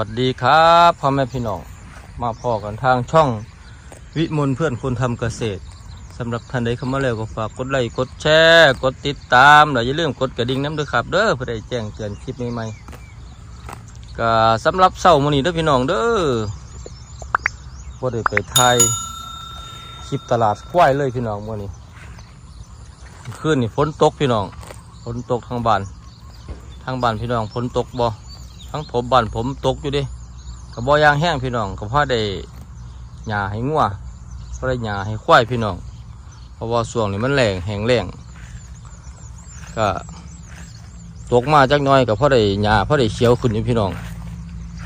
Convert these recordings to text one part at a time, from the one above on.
วัสดีครับพ่อแม่พี่น้องมาพอกันทางช่องวิมลเพื่อนคนทำเกษตรสำหรับท่านใดเข้ามาแล้วก็ฝากกดไลค์กดแชร์กดติดตามแล้วอย่าลืมกดกระดิ่งน้ำด้วยครับ เด้อเพื่อได้แจ้งเตือนคลิปใหม่ๆก็สำหรับเสาร์มื้อนี้เด้อพี่น้องเด้อบ่ได้ไปถ่ายคลิปตลาดควายเลยพี่น้องมื้อนี้คืนนี่ฝนตกพี่น้องฝนตกทางบ้านทางบ้านพี่น้องฝนตกบ่ ทั้งผมบ้านผมตกอยู่ดิกระบอยางแห้งพี่น้องก็พอได้หญ้าให้งัวพอได้หญ้าให้ควายพี่น้องเพราะว่าช่วงนี้มันแรงแห้งแรงก็ตกมาจักน้อยก็พอได้หญ้าพ่อได้เขียวขึ้นอยู่พี่น้อง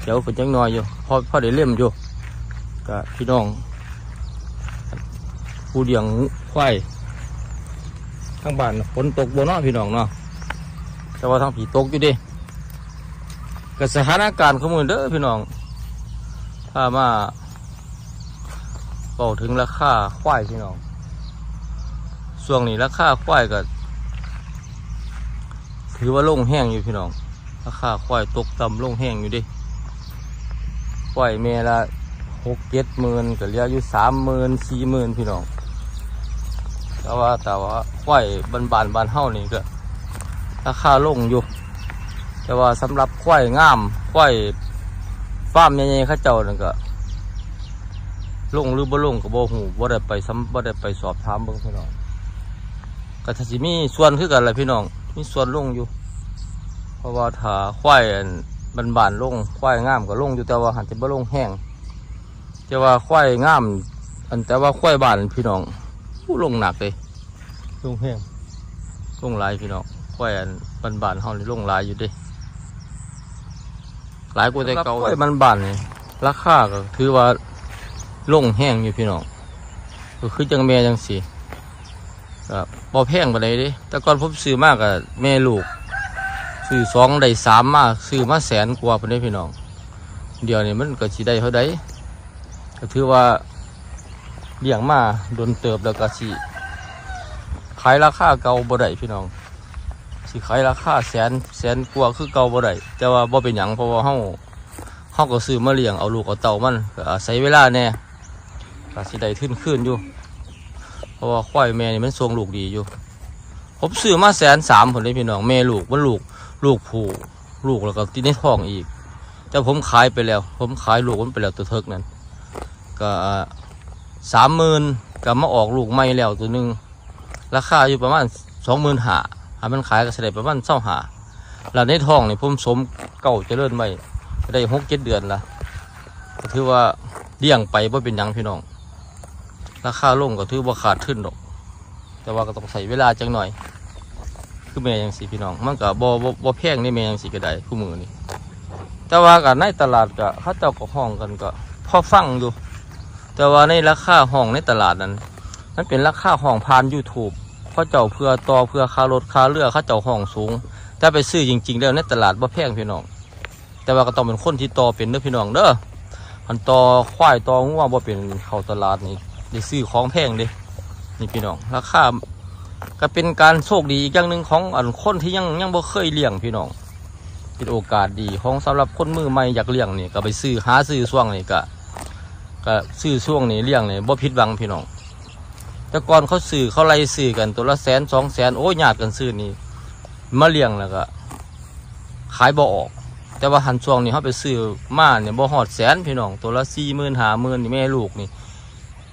เขียวขึ้นจักน้อยอยู่พ่อพ่อได้เลี่ยมอยู่ก็พี่น้องผู้เลี้ยงควายทั้งบ้านฝนตกบนนาะพี่น้องเนาะแต่ว่าทั้งผีตกอยู่ดิ กับสถานการณ์ข้อมูลเด้อพี่น้องถ้ามาเป่าถึงราคาควายพี่น้องช่วงนี้ราคาควายก็ถือว่าลงแห้งอยู่พี่น้อง ราคาควายตกต่ำลงแห้งอยู่ดิควายเมละหกเจ็ดหมื่นก็เหลืออยู่สามหมื่นสี่หมื่นพี่น้องแต่ว่าแต่ว่าควายบานบานบานเฮ้านี่ก็ราคาลงอยู่ แต่ว่าสำหรับควายงามควายฟาร์มใหญ่ๆเข้าเจ้านั่นก็ลงหรือบ่ลงก็บ่ฮู้บ่ได้ไปซ้ำบ่ได้ไปสอบถามเบิ่งพี่น้องก็ถ้าสิมีส่วนคือกันแหละพี่น้องมีส่วนลงอยู่ เพราะว่าถ้าควายอันบานๆลงควายงามก็ลงอยู่แต่ว่าหันจะบ่ลงแห้งแต่ว่าควายงามอันแต่ว่าควายบ้านพี่น้องผู้ลงหนักเลยลงแห้งลงหลายพี่น้องควายอันบานๆเฮานี่ลงหลายอยู่เด้ หลายกว่าแต่เก่าไอ้มันบานนี่ราคาก็ถือว่าลงแห้งอยู่พี่น้องก็คือจังแม่จังสีก็บ่แพงปานใดเดิแต่ก่อนผมซื้อมากกับแม่ลูกซื้อสองได้สามมาซื้อมาแสนกว่าปานใดพี่น้อง เดี๋ยวนี้มันก็สิได้เท่าใดก็ถือว่าเลี้ยงมาโดนเติบแล้วก็สิขายราคาเก่าบ่ได้พี่น้อง สิขายราคาแสนแสนกว่าคือเก่าบ่ได้แต่ว่าบ่เป็นหยังเพราะว่าเฮาเฮาก็ซื้อมาเลี้ยงเอาลูกเอาเต่ามันก็อาศัยเวลาแน่ก็สิได้ขึ้นขึ้นอยู่ เพราะว่าควายแม่นี่มันทรงลูกดีอยู่ผมซื้อมาแสนสามผลเลยพี่น้องแม่ลูกมันลูกลูกผู้ลูกแล้วก็ติดในท้องอีก แต่ผมขายไปแล้ว ผมขายลูกมันไปแล้วตัวเทิกนั้นก็สามหมื่นก็มาออกลูกใหม่แล้วตัวหนึ่งราคาอยู่ประมาณสองหมื่นห้า หามันขายก็แสดงประมาณเศร้าหาแล้วในท้องนี่ผมสมเก่าเจริญไว้ได้หกเจ็ดเดือนละก็ถือว่าเลี้ยงไปว่าเป็นยังพี่น้อง ราคาลงก็ถือว่าขาดขึ้นดอก แต่ว่าก็ต้องใส่เวลาจังหน่อย คือแม่ยังสีพี่น้อง มันก็บ่บ่บ่แพงนี่แม่ยังสีก็ได้คู่มือนี่ แต่ว่ากันในตลาดก็เขาเจ้าก็ห้องกันก็พอฟังอยู่ แต่ว่าในราคาห้องในตลาดนั้น มันเป็นราคาห้องผ่าน YouTube เขาเจ้าเพื่อต่อเพื่อค่ารถค่าเรือเขาเจ้าห้องสูงแต่ไปซื้อจริง ๆ แล้วในตลาดบ่แพงพี่น้อง แต่ว่าก็ต้องเป็นคนที่ต่อเป็นเด้อพี่น้องเด้อมันต่อควายต่องัวบ่เป็นเข้าตลาดนี่ได้ซื้อของแพงเด้นี่พี่น้องราคาก็เป็นการโชคดีอีกอย่างหนึ่งของอันคนที่ยังยังบ่เคยเลี้ยงพี่น้องเป็นโอกาสดีของสำหรับคนมือใหม่อยากเลี้ยงนี่ก็ไปซื้อหาซื้อช่วงนี้ก็ก็ซื้อช่วงนี้เลี้ยงนี่บ่ผิดหวังพี่น้อง แต่ก่อนเขาซื้อเขาไล่ซื้อกันตัวละแสนสองแสนโอ้ยญาติกันซื้อนี่มาเลี้ยงแล้วก็ขายบ่ออก แต่ว่าหันช่วงนี้เขาไปซื้อมาเนี่ยบ่หอดแสนพี่น้องตัวละสี่หมื่นห้าหมื่นนี่แม่ลูกนี่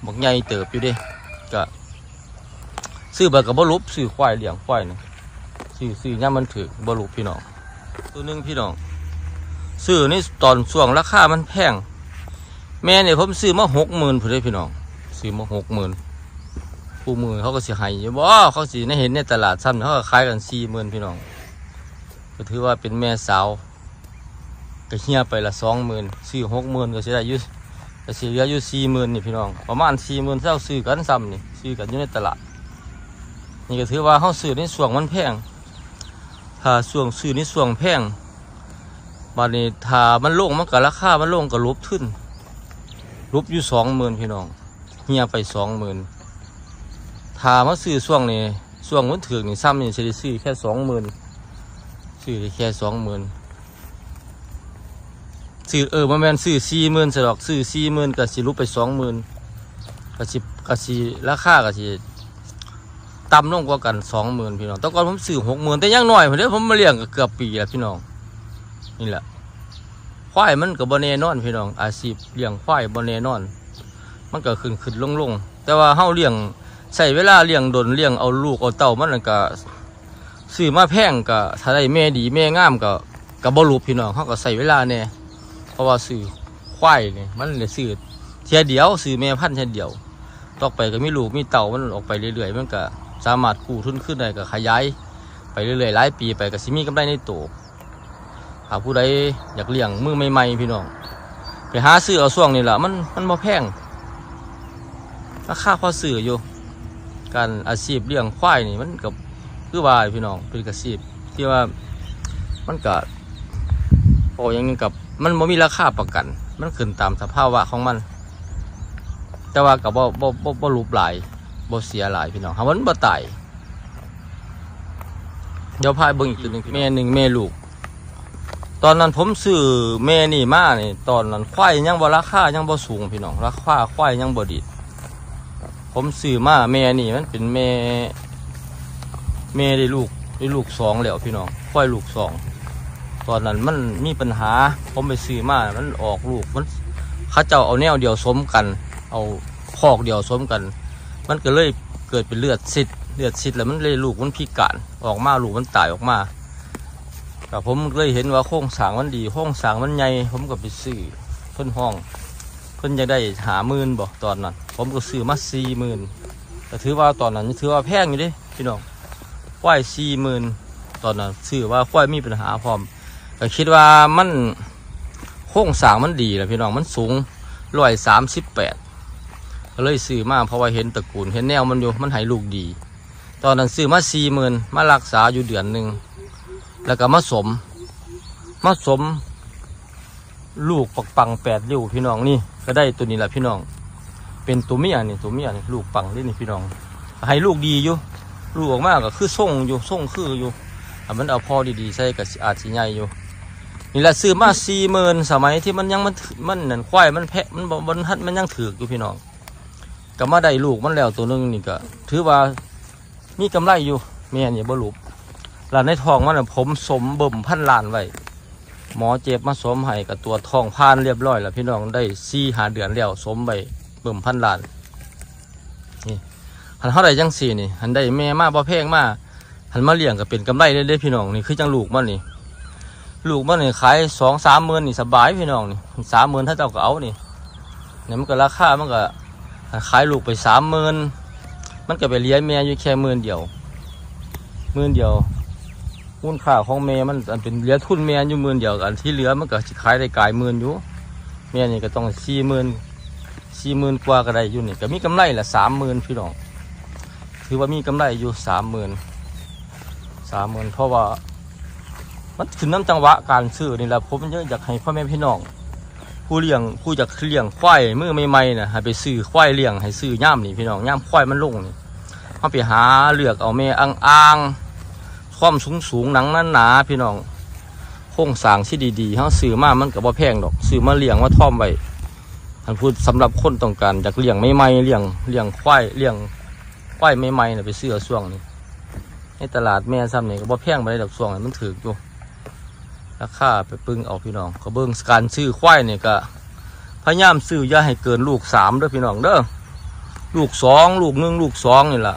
บักใหญ่เติบอยู่ดิก็ซื้อไปกับบ่ลุบซื้อควายเลี้ยงควายนี่ซื้อซื้อย่ามมันถือบ่ลุบพี่น้องตัวหนึงพี่น้องซื้อนี่ตอนช่วงราคามันแพงแม่เนี่ยผมซื้อมาหกหมื่นพุ่ด้พี่น้องซื้อมาหกหมื่น ผู้มือเขาก็สิให้อยู่บ่เขาสิในเห็นในตลาดซ้ำเขาก็ขายกันสี่หมื่นพี่น้อง ก็ถือว่าเป็นแม่สาวก็เฮียไปละสองหมื่นซื้อหกหมื่นก็สิได้ยู่ก็สิเหลืออยู่สี่หมื่นนี่พี่น้อง ประมาณสี่หมื่นเท่าซื้อกันซ้ำนี่ซื้อกันอยู่ในตลาด นี่ก็ถือว่าเขาซื้อในส่วงมันแพง ถ้าส่วงซื้อในส่วงแพงบาดนี้ถ้ามันลงมันก็ราคามันลงก็ลบขึ้นลบอยู่สองหมื่นพี่น้องเฮียไปสองหมื่น ถ้ามาซื้อช่วงนี้ช่วงมันถือนี่ซ้ำนี่จะได้ซื้อแค่สองหมื่นซื้อได้แค่สองหมื่นซื้อเออมาแมนซื้อสี่หมื่นสดอกซื้อสี่หมื่นก็สิลุไปสองหมื่นก็สิก็สิราคาก็สิต่ำลงกว่ากันสองหมื่นพี่น้องแต่ก่อนผมซื้อหกหมื่นแต่ยังหน้อยผมเด้ผมมาเลี้ยงก็เกือบปีแล้วพี่น้องนี่แหละควายมันก็บ่แน่นอนพี่น้องอาชีพเลี้ยงควายบ่แน่นอน มันก็ขึ้นขึ้นลงลงแต่ว่าเฮาเลี้ยง ใส่เวลาเลี้ยงดนเลี้ยงเอาลูกเอาเต่ามันก็ซื้อมาแพงก็ถ้าได้แม่ดีแม่งามก็ก็บ่รูปพี่น้องเฮาก็ใส่เวลาแน่เพราะว่าซื้อควายเนี่ยมันเลยซื้อเทียเดียวซื้อแม่พันเทียเดียวต่อไปก็มีลูกมีเต่ามันออกไปเรื่อยๆมันก็สามารถกู้ทุนขึ้นได้ก็ขยายไปเรื่อยๆหลายปีไปก็สิมีกำไรในตัวหากผู้ใดอยากเลี้ยงมือใหม่ๆพี่น้องไปหาซื้อเอาช่วงนี้แหละมันมันบ่แพงราคาพอซื้ออยู่ การอาชีพเลี้ยงควายนี่มันกับคือว่าพี่น้องเป็นอาชีพที่ว่ามันก็โอ้อยังนี้กับมันบ่มีราคาประกัน มันขึ้นตามสภาวะของมัน แต่ว่ากับบ่บ่บ่บ่รูปหลายบ่เสียหลายพี่น้องหามันบ่ตายเดี๋ยวพายเบิ่งอีกตัวหนึงแม่หนึ่งแม่ลูก ตอนนั้นผมซื้อแม่นี่มานี่ตอนนั้นควายยังบ่ราคายังบ่สูงพี่น้องราคาควายยังบ่ดี ผมซื้อมาแม่นี่มันเป็นแม่แม่ได้ลูกได้ลูกสองแล้วพี่น้องควายลูกสองตอนนั้นมันมีปัญหา ผมไปซื้อมา มันออกลูกมันเขาเจ้าเอาแนวเดียวสมกัน เอาคอกเดียวสมกัน มันก็เลยเกิดเป็นเลือดซิดเลือดซิดแล้วมันเลยลูกมันพิการออกมาลูกมันตายออกมาแต่ผมเลยเห็นว่าโครงสางมันดีโครงสางมันใหญ่ผมก็ไปซื้อเพิ่นห้อง เพิ่นจะได้หาหมื่นบอกตอนนั้น ผมก็ซื้อมาสี่หมื่นแต่ถือว่าตอนนั้นถือว่าแพงอยู่ดิพี่น้องควายสี่หมื่นตอนนั้นซื้อว่าควายมีปัญหาพร้อมก็คิดว่ามันโค้งสร้างมันดีแหละพี่น้องมันสูงร้อยสามสิบแปดก็เลยซื้อมาเพราะว่าเห็นตระกูลเห็นแนวมันอยู่มันให้ลูกดี ตอนนั้นซื้อมาสี่หมื่นมารักษาอยู่เดือนหนึ่งแล้วก็มาสมมาสม ลูกปักปังแปดริ้วพี่น้องนี่ก็ได้ตัวนี้แหละพี่น้อง เป็นตัวเมียนี่ตัวเมียนี่ลูกปังนี่นี่พี่น้อง ให้ลูกดีอยู่ลูกออกมากก็คือส่งอยู่ส่งคืออยู่มันเอาพอดีๆใส่ก็สิอาจสิใหญ่อยู่นี่แหละซื้อมาสี่หมื่นสมัยที่มันยังมันมันนั่นควายมันแพะมันบ่มันหัดมันยังถืออยู่พี่น้องก็มาได้ลูกมันแล้วตัวหนึงนี่ก็ถือว่ามีกำไรอยู่แม่นี่บ่ลูกหลานในทองมันผมสมบ่มพันล้านไว้ หมอเจ็บมาสมให้กับตัวท้องพานเรียบร้อย แล้วพี่น้องได้สี่หาเดือนแล้วสมไปเบิ่มพันล้านนี่หันเท่าไรจังสี่นี่หันได้แม่มาบ่แพงมาหันมาเลี้ยงก็เป็นกำไรได้เด้พี่น้องนี่คือจังลูกมันนี่ลูกมันนี่ขายสองสามหมื่นนี่สบายพี่น้องนี่สามหมื่นถ้าเจ้าก็เอานี่เนี่ยมันก็ราคามันก็ขายลูกไปสามหมื่นมันก็ไปเลี้ยงแม่อยู่แค่หมื่นเดียวหมื่นเดียว มูลค่าของแม่มันอันเป็นเหลี้ยทุนแม่อยู่หมื่นเดียวอันที่เหลือมันก็ขายได้กายหมื่นอยู่แม่นี่ก็ต้องสี่หมื่นสี่หมื่นกว่าก็ได้อยู่นี่ก็มีกำไรละสามหมื่นพี่น้องถือว่ามีกำไรอยู่สามหมื่นสามหมื่นเพราะว่า มันขึ้นน้ำจังหวะการซื้อนี่แหละผมเยอะอยากให้พ่อแม่พี่น้องผู้เลี้ยงผู้อยากเลี้ยงควายมือใหม่ๆนะให้ไปซื้อควายเลี้ยงให้ซื้อย่ามนี่พี่น้องย่ามควายมันลงนี่เขาไปหาเลือกเอาแม่อ่างอ่างๆ ความสูงสูงๆหนังนั้นหนาพี่น้องโครงสางที่ดีๆเขาซื้อมามันก็บ่าแพงดอกซื้อมาเลี้ยงมาท่อมไว้ท่านพูดสำหรับคนต้องการอยากเลี้ยงใหม่เลี้ยงเลี้ยงควายเลี้ยงควายใหม่ๆน่ะไปซื้อเอาช่วงนี้ในตลาดแม่ซ้ำเนี่ยก็บ่แพงไปได้ดอกส่วงนี่มันถืออยู่ราคาไปปึงเอาพี่น้องเขาเบิ่งการซื้อควายเนี่ยก็พยายามซื้อย่าให้เกินลูกสามเด้อพี่น้องเด้อลูกสองลูกหนึ่งลูกสองนี่แหละ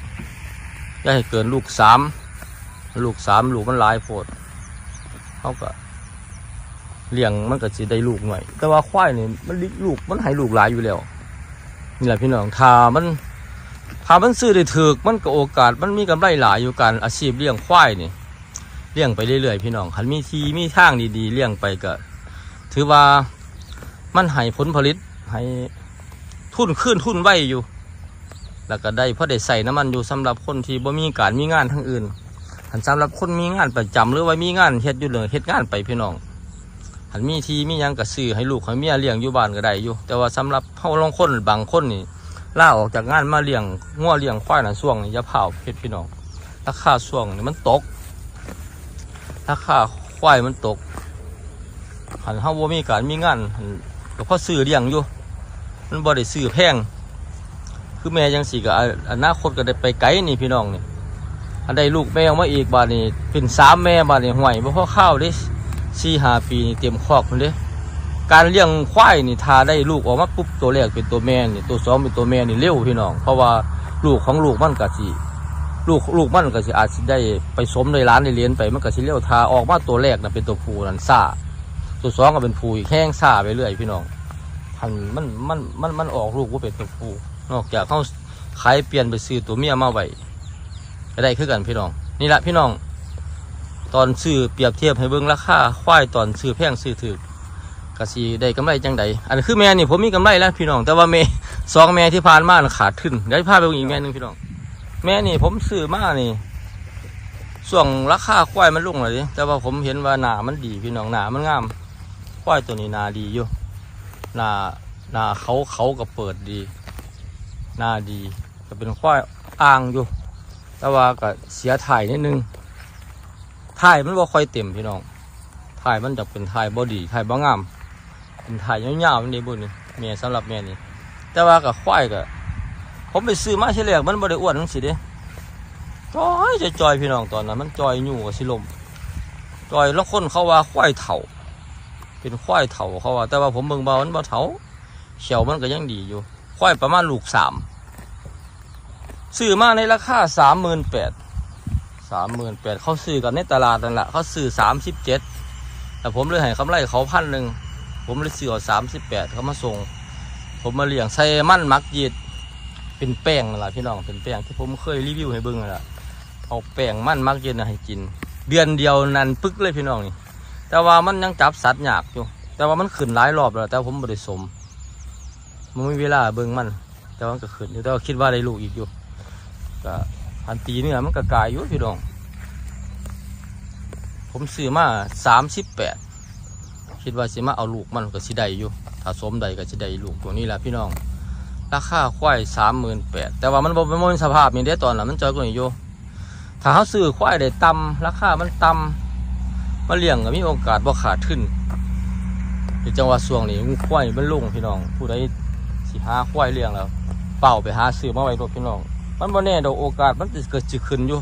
ย่าให้เกินลูกสาม ลูกสามลูกมันหลายโพดเขาก็เลี้ยงมันก็สิได้ลูกหน่อย แต่ว่าควายนี่มันลิลูกมันให้ลูกหลายอยู่แล้วนี่แหละพี่น้องถ้ามันถ้ามันซื้อได้ถูกมันก็โอกาสมันมีกำไรหลายอยู่การอาชีพเลี้ยงควายนี่เลี้ยงไปเรื่อยๆพี่น้องคันมีทีมีทางดีๆเลี้ยงไปก็ถือว่ามันให้ผลผลิตให้ทุนขึ้นทุนไว้อยู่ แล้วก็ได้เพราะได้ใส่น้ำมันอยู่สำหรับคนที่บ่มีการมีงานทั้งอื่น หันสำหรับคนมีงานประจำหรือว่ามีงานเฮ็ดอยู่เลยเฮ็ดงานไปพี่น้องหันมีทีมียังก็ซื้อให้ลูกให้เมียเลี้ยงอยู่บ้านก็ได้อยู่ แต่ว่าสำหรับเฮาลองคนบางคนนี่ล่าออกจากงานมาเลี้ยงงัวเลี้ยงควายน่ะช่วงนี้อย่าเผาเพชรพี่น้องราคาช่วงนี้มันตกราคาควายมันตกหันเฮาบ่มีการมีงานหันก็พอซื้อเลี้ยงอยู่ มันบ่ได้ซื้อแพงคือแม่จังสีก็อนาคตก็ได้ไปไกลนี่พี่น้องนี่ อันใดลูกแม่ออกมาอีกบาดนี้เป็นสามแม่บาดนี้ห่วยบ่พอข้าวเด้สี่ห้าปีนี่เตรียมคอกพุ่นเด้การเลี้ยงควายนี่ถ้าได้ลูกออกมาปุ๊บตัวแรกเป็นตัวแม่นี่ตัวสองเป็นตัวแม่นี่เร็วพี่น้องเพราะว่าลูกของลูกมันก็สิลูกลูกมันก็สิอาจสิได้ไปสมในร้านในเลี้ยนไปมันก็สิเร็วทาออกมาตัวแรกน่ะเป็นตัวผู้นั่นซ่าตัวสองก็เป็นผู้แข้งซ่าไปเรื่อยพี่น้องพันมันมันมันมันออกลูกว่าเป็นตัวผู้นอกจากเขาขายเปลี่ยนไปซื้อตัวเมียมาไว้ ก็ได้คือกันพี่น้อง นี่แหละพี่น้อง ตอนซื้อเปรียบเทียบให้เบิ่งราคาควายตอนซื้อแพงซื้อถือกสีได้กำไรจังใดอันคือแม่นี่ผมมีกำไรแล้วพี่น้อง แต่ว่าแม่สองแม่ที่ผ่านมาน่ะขาดทุนเดี๋ยวพาไปอีกแม่หนึงพี่น้อง แม่นี่ผมซื้อมานี่ส่วงราคาควายมันลุ่งเลยดิแต่ว่าผมเห็นว่าหนามันดีพี่น้องหนามันงาม ควายตัวนี้หนาดีอยู่หนาหนาเขาเขาก็เปิดดีหนาดีก็เป็นควายอ่างอยู่ แต่ว่าก็เสียถ่ายนิดนึงถ่ายมันบ่ค่อยเต็มพี่น้องถ่ายมันจะเป็นถ่ายบอดีถ่ายบ่งามเป็นถ่ายยาวๆนี่บุญนี่เมียสำหรับเมียนี่แต่ว่ากับควายก็ผมไปซื้อมาเฉลี่ยมันบ่ได้อ้วนจังสิเด้จอยจะจอยพี่น้องตอนนั้น มันจอยอยู่กับสิลมจอยแล้วคนเขาว่าควายเถ่าเป็นควายเถ่าเขาว่า แต่ว่าผมเบิ่งเบามันบ่เถ่าเขียวมันก็ยังดีอยู่ควายประมาณลูกสาม ซื้อมาในราคาสามหมื่นแปดสามหมื่นแปดเขาซื้อกันในตลาดนั่นแหละเขาซื้อสามสิบเจ็ดแต่ผมเลยให้คำไรเขาพันหนึ่งผมเลยซื้อสามสิบแปดเขามาส่ง ผมมาเลี้ยงใส่มันมักยีดเป็นแป้งนั่นแหละพี่น้องเป็นแป้งที่ผมเคยรีวิวให้เบิ่งนั่นแหละเอาแป้งมันมักยีดนะให้กิน เดือนเดียวนันปึ๊กเลยพี่น้องนี่ แต่ว่ามันยังจับสัตว์ยากอยู่ แต่ว่ามันขึ้นหลายรอบแล้ว แต่ผมไม่ได้สมมันไม่มีเวลาเบิ่งมัน แต่ว่าก็ขึ้นอยู่แต่ว่าคิดว่าได้ลูกอีกอยู่ ก็พันปีเนื้อมันก็กายอยู่พี่น้อง ผมซื้อมาสามสิบแปดคิดว่าสิมาเอาลูกมันก็สิได้อยู่ถ้าสมใดก็สิได้ลูกตัวนี้แหละพี่น้องราคาควายสามหมื่นแปดแต่ว่ามันบ่เป็นสภาพนี้ได้ตอนนั้นมันจอยกว่านี้อยู่ถ้าเขาซื้อควายได้ต่ำราคามันต่ำมาเลี้ยงก็มีโอกาสบ่ขาดขึ้นในจังหวะช่วงนี้ควายมันลุ่งพี่น้อง ผู้ใดสิหาควายเลี้ยงแล้ว เป่าไปหาซื้อมาไว้รถพี่น้อง มันบ่แน่ดอกโอกาสมันจะเกิดจะขึ้นอยู่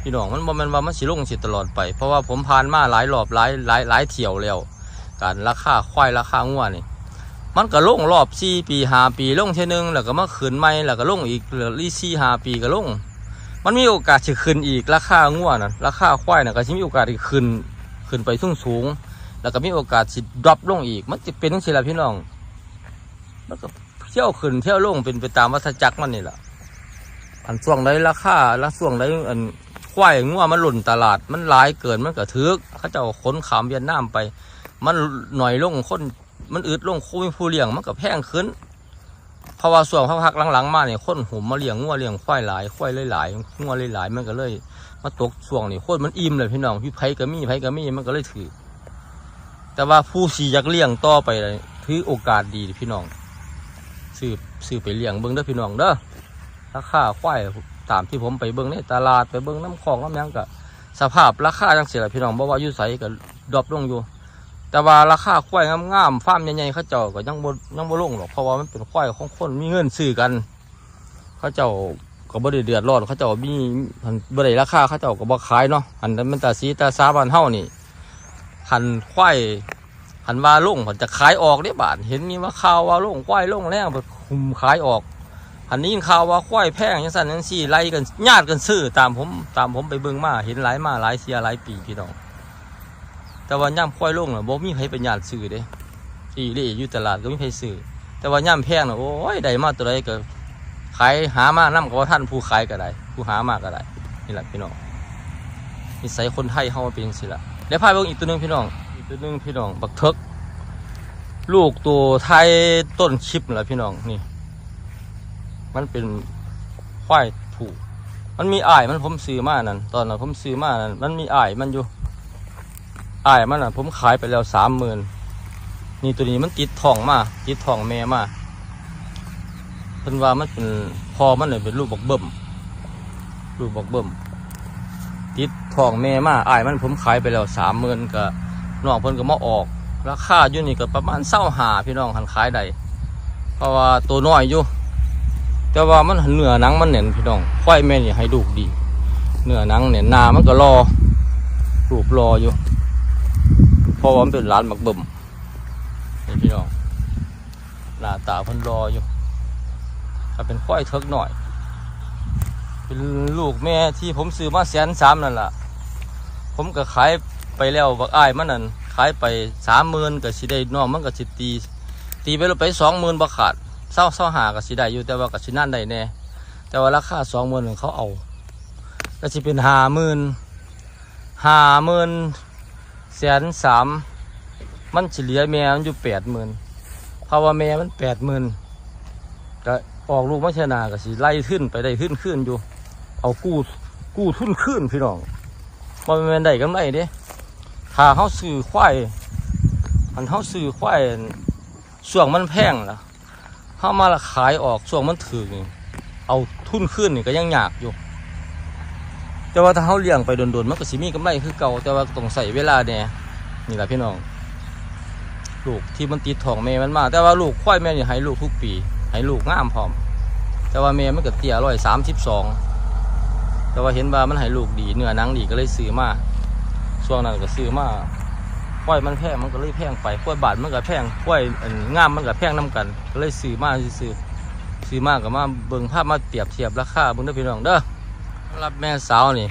พี่น้องมันบ่แม่นว่ามันสิลงสิตลอดไป เพราะว่าผมผ่านมาหลายรอบหลายหลายหลายเที่ยวแล้ว การราคาควายราคางัวนี่มันก็ลงรอบสี่ปีหาปีลงเท่นึงแล้วก็มาขึ้นใหม่แล้วก็ลงอีกเหลือรีสี่หาปีก็ลง มันมีโอกาสจะขึ้นอีกราคางัวน่ะราคาควายน่ะก็สิมีโอกาสที่ขึ้นขึ้นไปสูงสูง แล้วก็มีโอกาสสิดรอปลงอีก มันจะเป็นจังซี่ล่ะพี่น้องมันก็เที่ยวขึ้นเที่ยวลงเป็นไปตามวัฏจักรมันนี่แหละ อันช่วงใดราคาล้วช่วงใดอันควายงัวมันหล่นตลาดมันหลายเกินมันก็ทึกเขาเจะขนขามเวียดนามไป มันหน่อยลงคนมันอึดลงคุยผู้เลี้ยงมันก็แพงขึ้นเพราะว่าส่วนพักหลังๆมาเนี่ยคนหุ่มมาเลี้ยงงัวเลี้ยงควายหลายควายหลายๆงัวหลายๆมันก็เลยมาตกช่วงนี่คนมันอิ่มเลยพี่น้องพี่ไผก็มีไผก็มีมันก็เลยถือ แต่ว่าผู้สีอยากเลี้ยงต่อไปเลยถือโอกาสดีพี่น้องซื้อซื้อไปเลี้ยงเบิ่งเด้อพี่น้องเด้อ ราคาควายตามที่ผมไปเบิ้งในตลาดไปเบิ้งน้ำคลองน้ำยังก็สภาพราคาจังเสียพี่น้องบ่ว่าอยู่ไสก็ดรอปลงอยู่ แต่ว่าราคาควายงามๆฟาร์มใหญ่ๆเขาเจ้าก็ยังบ่ยังบ่ลงหรอกเพราะว่ามันเป็นควายของคนมีเงินซื้อกัน เขาเจ้าก็บ่ได้เดือดร้อนเขาเจ้ามีอันบ่ได้ราคาเขาเจ้าก็บ่ขายเนาะอันนั้นมันตาสีตาซาบ้านเฮานี่หันควายหันว่าลงมันจะขายออกเด้บาดเห็นมีว่าข่าวว่าลงควายลงแล้วบ่คุมขายออก อันนี้ข่าวว่าควายแพงยังสั่นยังสี่ไล่กันญาติกันซื้อตามผมตามผมไปเบิ่งมาเห็นหลายมาหลายเสียหลายปีพี่น้องแต่ว่าย่ำควายลงน่ะบ่มีใครเป็นญาติซื้อเด้อีเล่อยู่ตลาดก็มีใครซื้อแต่ว่าย่ำแพงน่ะโอ้ยได้มาตัวใดก็ขายหามานํกับว่าท่านผู้ขายก็ได้ผู้หามาก็ได้นี่แหละพี่น้องนิสัยคนไทยเฮามันเป็นจังซี่ล่ะเดี๋ยวพาไปอีกตัวหนึงพี่น้องอีกตัวหนึงพี่น้องบักเทิกลูกตัวไทยต้นชิปนั่นแหละพี่น้องนี่ มันเป็นควายผูกมันมีอ้ายมันผมซื้อมานั่นตอนนั้นผมซื้อมานั่นมันมีอ้ายมันอยู่อ้ายมันอะ ผมขายไปแล้วสามหมื่นนี่ตัวนี้มันติดทองมาติดทองแม่มาเพิ่นว่ามันเป็นพอมันเลยเป็นลูกบอกเบิ่มลูกบอกเบิ่มติดทองแม่มาอ้ายมันผมขายไปแล้วสามหมื่นก็น้องเพิ่นก็มาออกราคาอยู่นี่ก็ประมาณเศร้าหาพี่น้องหันขายได้เพราะว่าตัวน้อยอยู่ แต่ว่ามันเนื้อหนังมันเน่นพี่น้องควายแม่นี่ให้ดูดี เนื้อหนังเนี่ยหนามันก็รอรูปรออยู่เพราะว่ามันเป็นร้านหมักบิ่มนี่พี่น้องหน้าตาเพิ่นรออยู่ถ้าเป็นควายเทิกหน่อย เป็นลูกแม่ที่ผมซื้อมาแสนสามนั่นล่ะผมก็ขายไปแล้วบักอ้ายมันนั่นขายไปสามหมื่นก็สิได้น้องมันก็สิตี ตีไปลงไปสองหมื่นบ่ขาด เศร้าเศร้าหาก็สิได้อยู่แต่ว่าก็สินั่นได้แน่แต่ว่าราคาสองหมื่นเขาเอาก็สิเป็นห้าหมื่นห้าหมื่นแสนสามมันเฉลี่ยแม่มันอยู่แปดหมื่นเพราะว่าแม่มันแปดหมื่นก็ออกลูกมาชนาก็สิไล่ขึ้นไปได้ขึ้นขึ้นอยู่ เอากู้กู้ทุนขึ้นพี่น้องมันเป็นได้กำไรเด้ถ้าเขาซื้อควายอันเขาซื้อควายช่วงมันแพงล่ะ เขามาละขายออกช่วงมันถือนี่เอาทุนขึ้นนี่ก็ยังยากอยู่ แต่ว่าถ้าเขาเลี้ยงไปโดนๆมันก็สิมีกำไรคือเก่าแต่ว่าต้องใส่เวลาแน่นี่แหละพี่น้อง ลูกที่มันติดทองแม่มันมา แต่ว่าลูกควายแม่นี่ให้ลูกทุกปีให้ลูกงามพร้อม แต่ว่าแม่มันก็เตี้ยร้อยสามสิบสองแต่ว่าเห็นว่ามันให้ลูกดีเนื้อนังดีก็เลยซื้อมาช่วงนั้นก็ซื้อมา ควยมันแพงมันก็เลยแพงไปควยบาทมันก็แพงควยงามมันก็แพงน้กันก็เลยซื้อมาซื้อซื้อมาก็มาเบิ่งภาพมาเปรียบเทียบราคาเบิ่งเด้พี่น้องเด้อรับแม่สาวนี่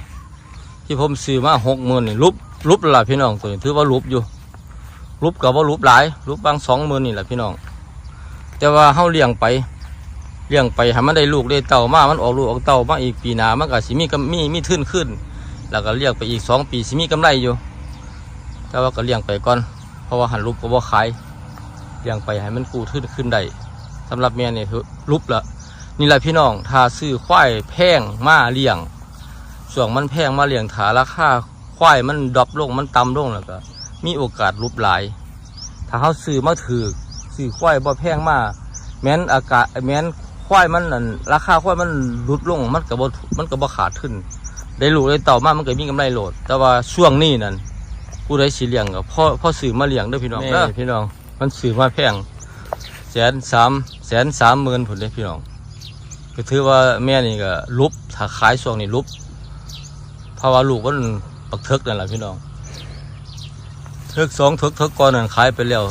ที่ผมซื้อมาหกหมื่นนี่รูปรูปละพี่น้องตัวนี้ถือว่ารูปอยู่รูปกับว่ารูปหลายรูปบางสองหมื่นนี่แหละพี่น้อง แต่ว่าเฮาเลี้ยงไปเลี้ยงไปให้มันได้ลูกได้เต่ามามันออกลูกออกเต่ามาอีกปีหนามันก็สิมีกำมีมีทื่นขึ้น แล้วก็เลี้ยงไปอีกสองปีสิมีกำไรอยู่ แต่ว่าก็เลี้ยงไปก่อน เพราะว่าหันรูปก็บ่ขายเลี้ยงไปให้มันกูทื่นขึ้นได้สำหรับแม่นี่คือรูปละนี่แหละพี่น้องถ้าซื้อควายแพงมาเลี้ยงส่วนมันแพงมาเลี้ยงถาราคาควายมันดรอปลงมันต่ำลงแล้วก็ มีโอกาสรุบหลาย ถ้าเขาซื้อมาถือซื้อควายบ่แพงมาแม้นอากาศแม้นควายมันนั่นราคาควายมันลดลงมันก็บ่มันก็บ่ขาดขึ้น ได้ลูกได้เต่ามามันก็มีกำไรโหลด แต่ว่าช่วงนี้นั่น ผู้ใดสิเลี้ยงก็พ่อพ่อซื้อมาเลี้ยงเด้อพี่น้องเด้อพี่น้องมันซื้อมาแพงแสนสามแสนสามหมื่นผลเลยพี่น้องก็ถือว่าแม่นี่ก็ลุบถ้าขายช่วงนี้ลุบเพราะว่าลูกมันปักเทิกนั่นแหละพี่น้องเทิกสองเทิกเทิกก่อนนั่นขายไปแล้ว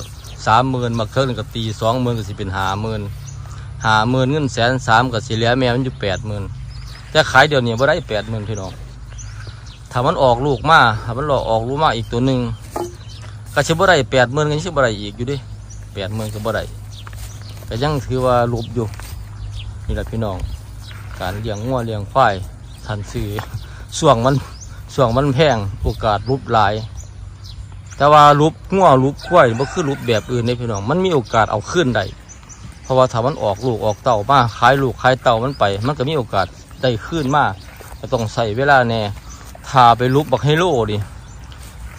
สามหมื่นมักเทิกนี่ก็ตีสองหมื่นก็สิเป็นห้าหมื่นห้าหมื่นเงินแสนสามก็สิเหลือแม่มันอยู่แปดหมื่นแต่ขายเดี๋ยวนี้บ่ได้แปดหมื่นพี่น้อง ถ้ามันออกลูกมาถ้ามันหลอกออกลูกมาอีกตัวหนึ่งก็ชิบ่ได้แปดหมื่นก็ชิบ่ได้อีกอยู่ดิแปดหมื่นก็บ่ได้ก็ยังถือว่าลบอยู่นี่แหละพี่น้อง การเลี้ยงงัวเลี้ยงควายทันซื้อส่วงมันส่วงมันแพงโอกาสรุบหลาย แต่ว่ารุบงัวรุบควายบ่คือรุบแบบอื่นในพี่น้อง มันมีโอกาสเอาขึ้นได้เพราะว่าถ้ามันออกลูกออกเต่ามาขายลูกขายเต่ามันไป มันก็มีโอกาสได้ขึ้นมาก็ต้องใส่เวลาแน่ ถ้าไปรุบบักไฮโลดิ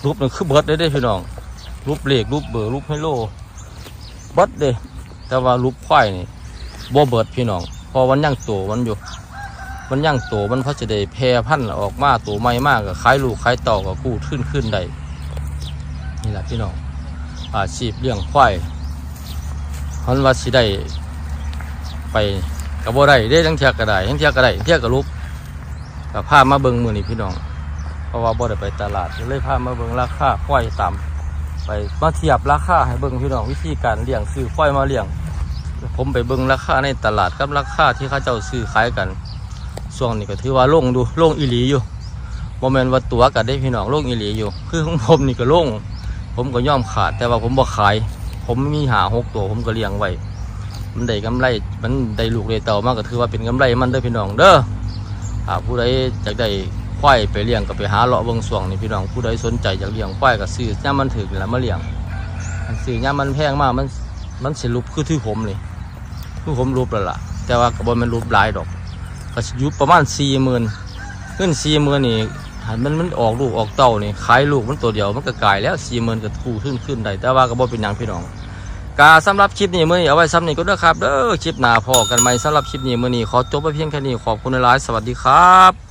รุบนี่คือเบิร์ดได้เด้พี่น้องรุบเหล็กรุบเบอร์รุบไฮโลเบิร์ดเด้แต่ว่ารุบควายนี่บ่เบิร์ดพี่น้องพอมันยังโตมันอยู่ มันยังโตมันพราะจะได้แพร่พันธุ์ออกมาโตใหม่มากก็ขายลูกขายต่าก็กู้ขึ้นขึ้นได้นี่แหละพี่น้องอาชีพเลี้ยงควายมันว่าสิได้ไปกับบ่ได้ได้ทั้งเทียก็ได้ทั้งเทียก็ได้ทั้งเทียก็ลุกก็พามาเบิงมือนี่พี่น้อง เพราะว่าบ่ได้ไปตลาดก็เลยพามาเบิ่งราคาควายตามไปมาเทียบราคาให้เบิ่งพี่น้องวิธีการเลี้ยงซื้อควายมาเลี้ยง ผมไปเบิ่งราคาในตลาดกับราคาที่เขาเจ้าซื้อขายกันช่วงนี้ก็ถือว่าลงดูลงอีหลีอยู่โมเมนต์ว่าตัวกันได้พี่น้องลงอีหลีอยู่ คือของผมนี่ก็ลงผมก็ย่อมขาดแต่ว่าผมบ่ขาย ผมมีหาหกตัวผมก็เลี้ยงไว้มันได้กำไรมันได้ลูกได้เต่ามากก็ถือว่าเป็นกำไรมันเด้อพี่น้องเด้อถ้าผู้ใดอยากได้ ควายไปเลี้ยงก็ไปหาเลาะเบิ่งช่วงนี่พี่น้องผู้ใดสนใจอยากเลี้ยงควายก็ซื้อย่ามันถึกแล้วมาเลี้ยงซื้อย่ามันแพงมากมันมันสิรูปคือที่ผมเลยคือผมรูปแล้วล่ะ แต่ว่ากระบอนมันรูปหลายดอกก็สิอยู่ประมาณสี่หมื่นเงินสี่หมื่นนี่หันมันมันออกลูกออกเต้านี่ขายลูกมันตัวเดียวมันก็กลายแล้วสี่หมื่นก็ถูขึ้นขึ้นได้แต่ว่ากระบอนเป็นอย่างพี่น้องกาสำหรับคลิปนี้มื่อนี้เอาไว้ซ้ำนี้ก็เด้อครับเด้อคลิปหน้าพอกันไหมสำหรับคลิปนี้มื่อนี้ขอจบไปเพียงแค่นี้ขอบคุณหลายสวัสดีครับ